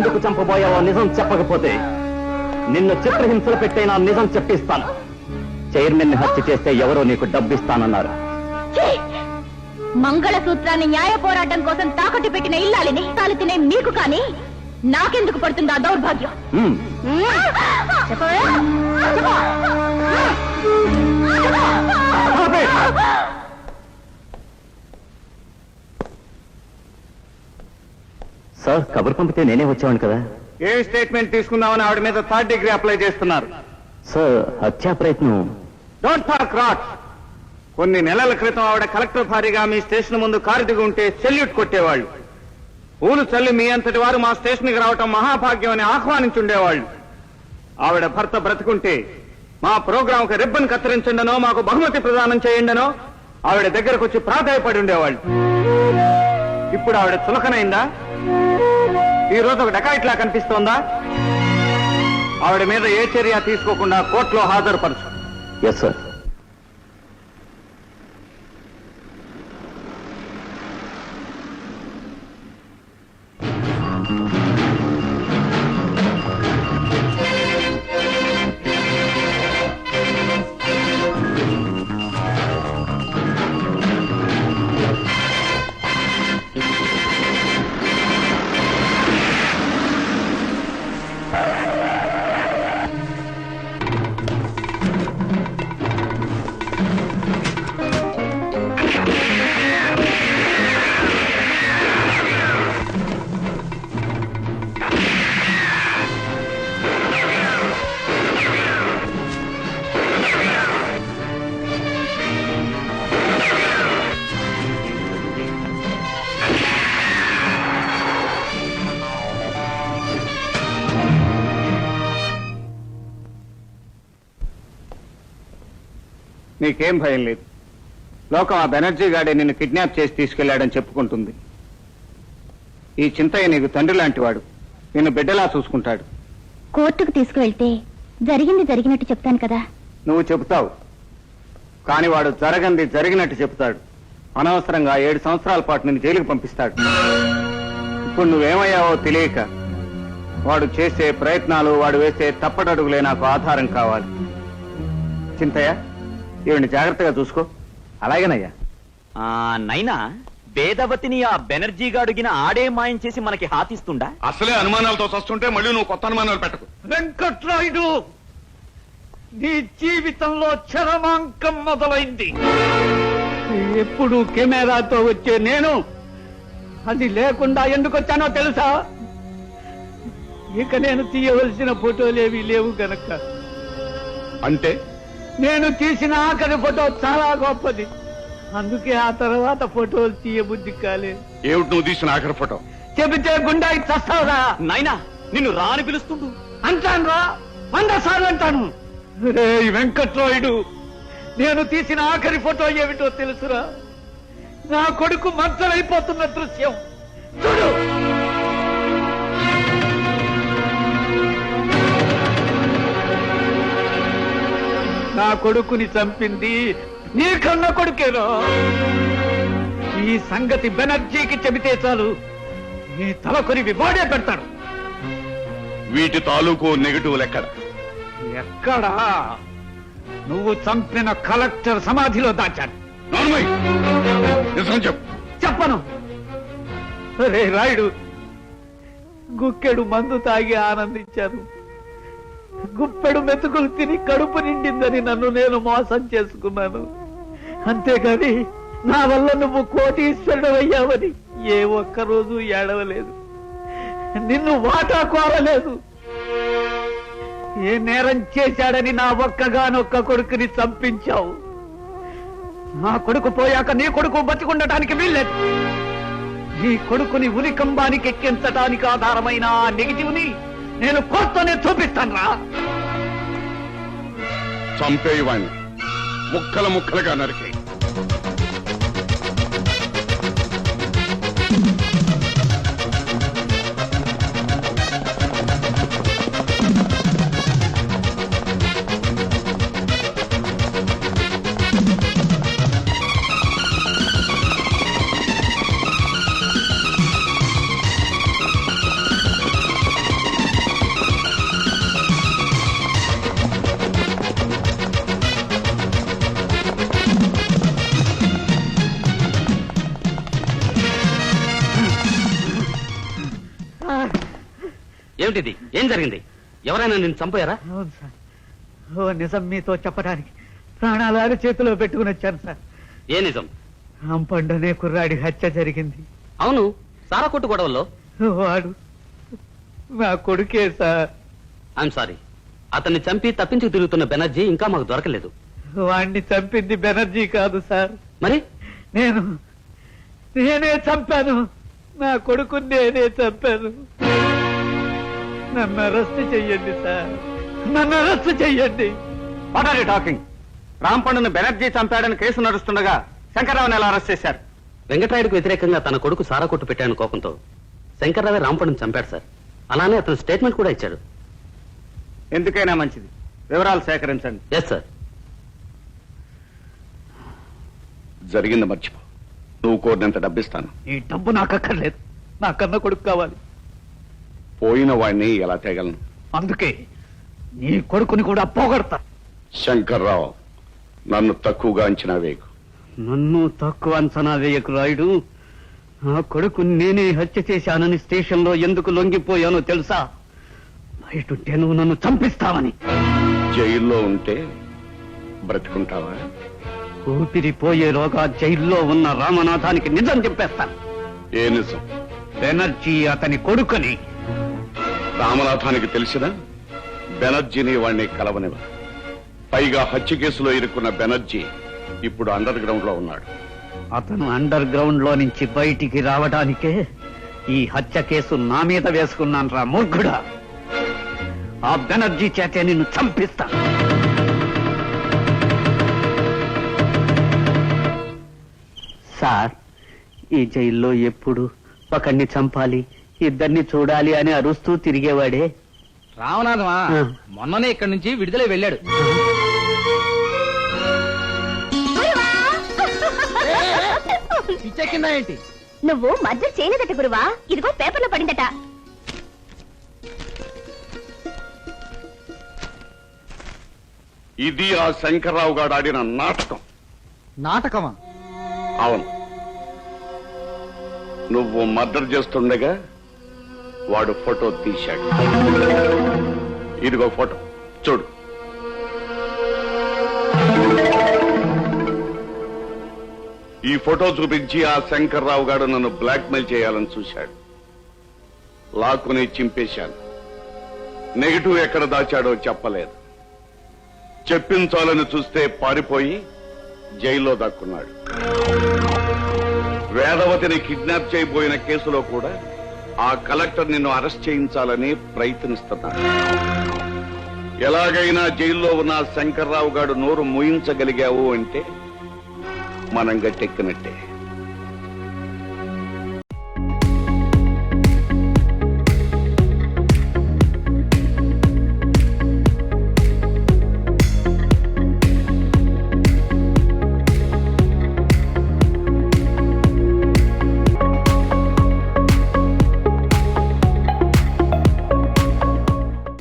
ఎందుకు చంపబోయావో నిజం చెప్పకపోతే నిన్ను చిత్రహింసలు పెట్టైనా నిజం చెప్పిస్తాను చైర్మన్ని హత్య చేస్తే ఎవరో నీకు డబ్బిస్తానన్నారు! మంగళసూత్రాన్ని న్యాయ పోరాటం కోసం తాకట్టు పెట్టిన ఇల్లాలిని తాలు తినే మీకు కానీ నాకెందుకు పడుతుంది ఆ దౌర్భాగ్యం. చెప్పవే? సార్ కబురు పంపితే నేనే వచ్చాను కదా? ఏ స్టేట్మెంట్ తీసుకుందామని ఆవిడ మీద థర్డ్ డిగ్రీ అప్లై చేస్తున్నారు? సార్ హత్యా ప్రయత్నం. డోంట్ టాక్ రాట్ కొన్ని నెలల క్రితం ఆవిడ కలెక్టర్ భారీగా మీ స్టేషన్ ముందు కారు దిగి ఉంటే సెల్యూట్ కొట్టేవాళ్ళు. పూలు చల్లి మీ అంతటి వారు మా స్టేషన్కి రావటం మహాభాగ్యం అని ఆహ్వానించుండేవాళ్ళు. ఆవిడ భర్త బ్రతుకుంటే మా ప్రోగ్రాం కి రిబ్బన్ కత్తిరించండనో మాకు బహుమతి ప్రదానం చేయండనో ఆవిడ దగ్గరకు వచ్చి ప్రాధాయపడి ఉండేవాళ్ళు. ఇప్పుడు ఆవిడ చులకనైందా? ఈ రోజు ఒక డకాయిట్లా కనిపిస్తోందా? ఆవిడ మీద ఏ చర్య తీసుకోకుండా కోర్టులో హాజరుపరచు. ఎస్ సార్ నీకేం భయం లేదు. లోకం ఆ బెనర్జీ గాడే నిన్ను కిడ్నాప్ చేసి తీసుకెళ్ళాడని చెప్పుకుంటుంది. ఈ చింతయ్య నీకు తండ్రి లాంటివాడు. నిన్ను బిడ్డలా చూసుకుంటాడు. కోర్టుకు తీసుకువెళ్తే జరిగింది జరిగినట్టు చెప్తాను కదా. నువ్వు చెబుతావు. కాని వాడు జరగంది జరిగినట్టు చెబుతాడు. అనవసరంగా ఏడు సంవత్సరాల పాటు నిన్ను జైలుకు పంపిస్తాడు. ఇప్పుడు నువ్వేమయ్యావో తెలియక వాడు చేసే ప్రయత్నాలు వాడు వేసే తప్పటడుగులే నాకు ఆధారం కావాలి. చింతయ్య ఈవిని జాగ్రత్తగా చూసుకో. అలాగేనయ్యా. ఆ నైనా వేదవతిని ఆ బెనర్జీ గాడుగిన ఆడే మాయం చేసి మనకి హాతిస్తుండా? అసలే అనుమానాలతో వస్తుంటే మళ్ళీ నువ్వు కొత్త అనుమానాలు పెట్టకు. వెంకట్రాయుడు నీ జీవితంలో చరమాంకం మొదలైంది. ఎప్పుడు కెమెరాతో వచ్చే నేను అది లేకుండా ఎందుకు వచ్చానో తెలుసా? ఇక నేను తీయవలసిన ఫోటోలేవి లేవు గనక. అంటే? నేను తీసిన ఆఖరి ఫోటో చాలా గొప్పది. అందుకే ఆ తర్వాత ఫోటోలు తీయబుద్ధి కాలేదు. ఏమిటి నువ్వు తీసిన ఆఖరి ఫోటో? చెబితే గుండాయి చస్తావురా. నాయనా నిన్ను రాని పిలుస్తుండు. అంటాను రా వంద సార్లు అంటాను. రే వెంకట్రాయుడు నేను తీసిన ఆఖరి ఫోటో ఏమిటో తెలుసురా. నా కొడుకు మచ్చలైపోతున్న దృశ్యం. చూడు! నా కొడుకుని చంపింది నీ కన్న కొడుకేనో? ఈ సంగతి బెనర్జీకి చెబితే చాలు. నీ తలకొరివి వాడే పెడతాడు. వీటి తాలూకు నెగటివ్ లెక్కడ ఎక్కడా? నువ్వు చంపిన కలెక్టర్ సమాధిలో చెప్పు. చెప్పను. రే రాయుడు గుక్కెడు మందు తాగి ఆనందించాను గుప్పెడు మెతుకులు తిని కడుపు నిండిందని నన్ను నేను మోసం చేసుకున్నాను. అంతేగాని నా వల్ల నువ్వు కోటీశ్వరుడు అయ్యావని ఏ ఒక్క రోజు ఏడవలేదు. నిన్ను వాటా కోరలేదు. ఏ నేరం చేశాడని నా ఒక్కగానొక్క కొడుకుని చంపించావు. నా కొడుకు పోయాక నీ కొడుకు బతికుండటానికి వీల్లేదు. నీ కొడుకుని ఉలికంబానికి ఎక్కించటానికి ఆధారమైన నెగిటివ్ని నేను కోర్టునే చూపిస్తాను రా చంపేయవాణ్ణి ముక్కల ముక్కలుగా నరికి. ఏమిటిది? ఏం జరిగింది? ఎవరైనా నిన్ను చంపారా? అవును సార్. ఓ నిజం మీతో చెప్పడానికి ప్రాణాలు చేతిలో పెట్టుకుని వచ్చాను సార్. ఏ నిజం? రాంపండు అనే కుర్రాడి హత్య జరిగింది. అవును. సారా కొట్టు గొడవల్లో? వాడు. నా కొడుకే సార్. ఐఎమ్ సారీ అతన్ని చంపి తప్పించుకు తిరుగుతున్న బెనర్జీ ఇంకా మాకు దొరకలేదు. వాణ్ణి చంపింది బెనర్జీ కాదు సార్. మరి? నేను నేనే చంపాను. నా కొడుకు నేనే చంపాను. నన్ను అరెస్ట్ చెయ్యండి సార్ నన్ను అరెస్ట్ చెయ్యండి. What are you talking. రాంపండును Banerjee చంపాడని కేసు నడుస్తుండగా శంకర్రావుని ఎలా అరెస్ట్ చేశారు? వెంకటరాయుడికి వ్యతిరేకంగా తన కొడుకు సారా కొట్టు పెట్టాను కోపంతో శంకర్రావే రాంపడిని చంపాడు సార్ అలానే అతను స్టేట్మెంట్ కూడా ఇచ్చాడు. ఎందుకైనా మంచిది. వివరాలు సేకరించండి. ఎస్ సార్ జరిగింది మర్చిపో. నువ్వు కోరినంత డబ్బిస్తాను. ఈ డబ్బు నాకు అక్కర్లేదు నా కన్న కొడుకు కావాలి. పోయిన వాడిని ఎలా తేగలను? అందుకే నీ కొడుకుని కూడా పోగొడతా. శంకర్రావు నన్ను తక్కువగా అంచనా వేయకు. నన్ను తక్కువ అంచనా వేయకు రాయుడు. నా కొడుకు నేనే హత్య చేశానని స్టేషన్లో ఎందుకు లొంగిపోయానో తెలుసా? బయటుంటే నువ్వు నన్ను చంపిస్తావని. జైల్లో ఉంటే బ్రతుకుంటావా? ఊపిరిపోయేలోగా జైల్లో ఉన్న రామనాథానికి నిజం చెప్పేస్తాను. ఏ నిజం? బెనర్జీ అతని కొడుకుని. రామనాథానికి తెలిసిన బెనర్జీని వాణ్ణి కలవనివ పైగా హత్య కేసులో ఇరుక్కున్న బెనర్జీ ఇప్పుడు అండర్ గ్రౌండ్లో ఉన్నాడు. అతను అండర్ గ్రౌండ్లో నుంచి బయటికి రావడానికే ఈ హత్య కేసు నా మీద వేసుకున్నాను రా మూర్ఖుడా. ఆ బెనర్జీ చేతే నిన్ను చంపిస్తా. సార్ ఈ జైల్లో ఎప్పుడు ఒకడిని చంపాలి? ఇద్దరిని చూడాలి అని అరుస్తూ తిరిగేవాడే. రామనాథమా ఆ. మొన్ననే ఇక్కడి నుంచి విడుదలై వెళ్ళాడు. పిచ్చెక్కిందా ఏంటి నువ్వు మధ్య చేయలేదట గురువా. ఇదిగో పేపర్లో పడిందట. ఇది ఆ శంకర్రావు గారు ఆడిన నాటకం. నాటకమా? అవును. నువ్వు మర్డర్ చేస్తుండగా వాడు ఫోటో తీశాడు. ఇదిగో ఫోటో చూడు. ఈ ఫోటో చూపించి ఆ శంకర్రావు గారు నన్ను బ్లాక్మెయిల్ చేయాలని చూశాడు. లాక్కుని చింపేశాను. నెగిటివ్ ఎక్కడ దాచాడో చెప్పలేదు. చెప్పించాలని చూస్తే పారిపోయి జైల్లో దాక్కున్నాడు. వేదవతిని కిడ్నాప్ చేయబోయిన కేసులో కూడా ఆ కలెక్టర్ నిన్ను అరెస్ట్ చేయించాలని ప్రయత్నిస్తున్నాడు. ఎలాగైనా జైల్లో ఉన్న శంకర్రావు గారు నోరు మూయించగలిగావు అంటే మనం గట్టెక్కినట్టే